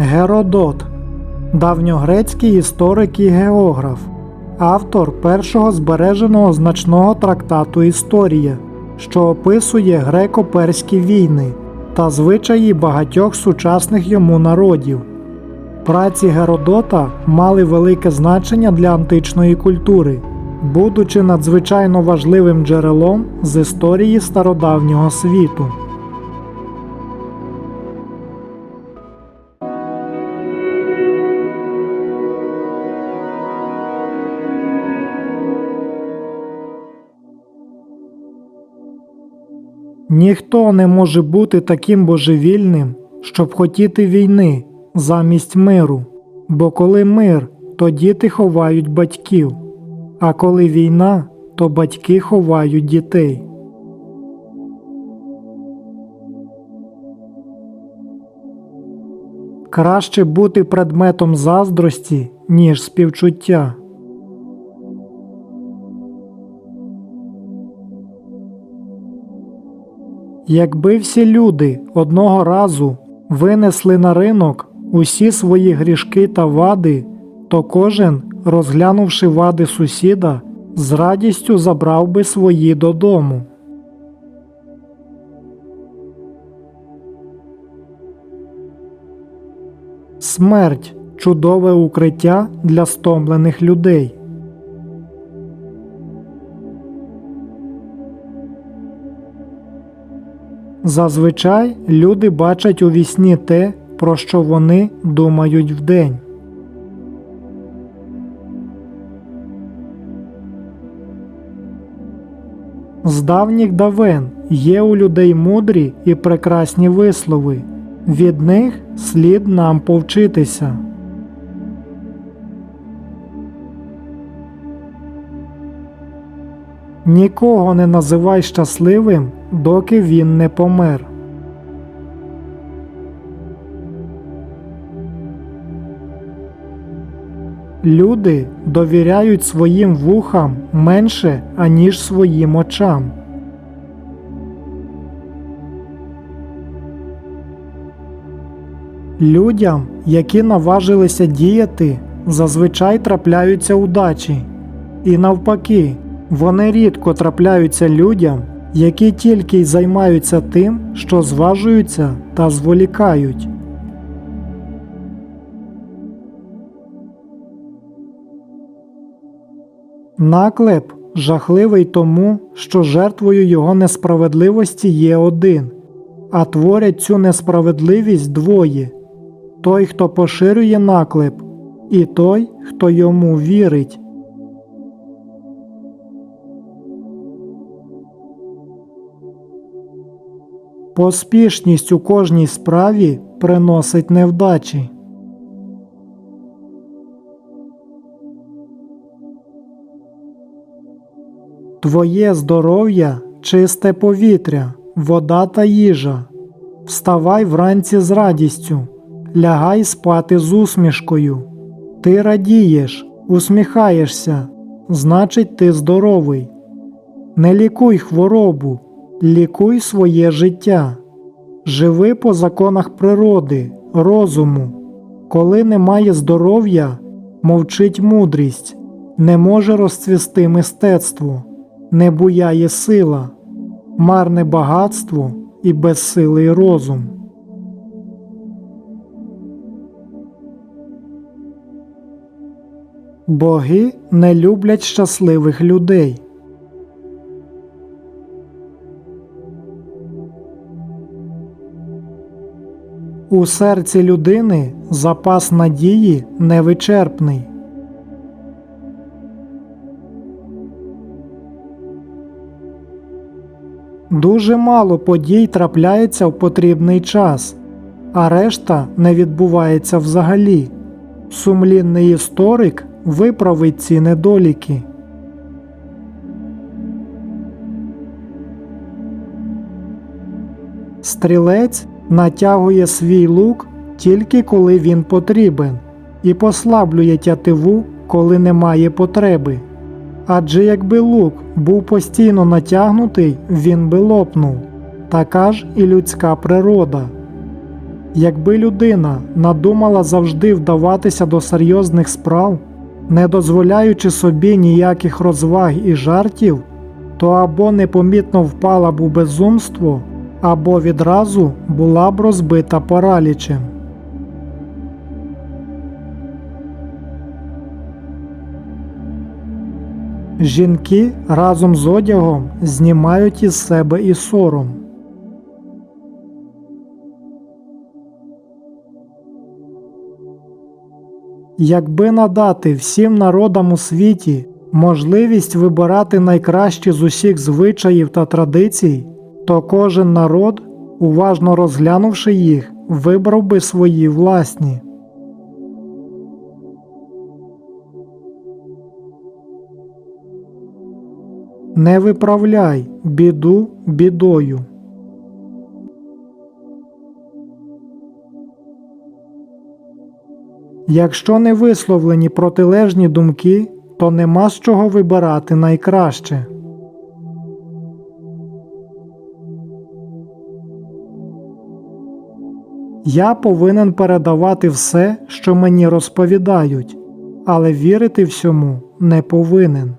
Геродот давньогрецький історик і географ, автор першого збереженого значного трактату Історія, що описує греко-перські війни та звичаї багатьох сучасних йому народів. Праці Геродота мали велике значення для античної культури, будучи надзвичайно важливим джерелом з історії стародавнього світу. Ніхто не може бути таким божевільним, щоб хотіти війни замість миру, бо коли мир, то діти ховають батьків, а коли війна, то батьки ховають дітей. Краще бути предметом заздрості, ніж співчуття. Якби всі люди одного разу винесли на ринок усі свої грішки та вади, то кожен, розглянувши вади сусіда, з радістю забрав би свої додому. Смерть чудове укриття для стомлених людей. Зазвичай люди бачать у вісні те, про що вони думають вдень. З давніх давен є у людей мудрі і прекрасні вислови. Від них слід нам повчитися. Нікого не називай щасливим, доки він не помер. Люди довіряють своїм вухам менше, аніж своїм очам. Людям, які наважилися діяти, зазвичай трапляються удачі. І навпаки, вони рідко трапляються людям, які тільки й займаються тим, що зважуються та зволікають. Наклеп жахливий тому, що жертвою його несправедливості є один, а творять цю несправедливість двоє той, хто поширює наклеп, і той, хто йому вірить. Поспішність у кожній справі приносить невдачі. Твоє здоров'я чисте повітря, вода та їжа. Вставай вранці з радістю, лягай спати з усмішкою. Ти радієш, усміхаєшся, значить, ти здоровий. Не лікуй хворобу, лікуй своє життя. Живи по законах природи, розуму. Коли немає здоров'я, мовчить мудрість, не може розцвісти мистецтво, не буяє сила, марне багатство і безсилий розум. Боги не люблять щасливих людей. У серці людини запас надії невичерпний. Дуже мало подій трапляється в потрібний час, а решта не відбувається взагалі. Сумлінний історик виправить ці недоліки. Стрілець натягує свій лук тільки коли він потрібен, і послаблює тятиву, коли немає потреби. Адже якби лук був постійно натягнутий, він би лопнув. Така ж і людська природа. Якби людина надумала завжди вдаватися до серйозних справ, не дозволяючи собі ніяких розваг і жартів, то або непомітно впала б у безумство, або відразу була б розбита паралічем. Жінки разом з одягом знімають із себе і сором. Якби надати всім народам у світі можливість вибирати найкращі з усіх звичаїв та традицій, то кожен народ, уважно розглянувши їх, вибрав би свої власні. Не виправляй біду бідою. Якщо не висловлені протилежні думки, то нема з чого вибирати найкраще. Я повинен передавати все, що мені розповідають, але вірити всьому не повинен.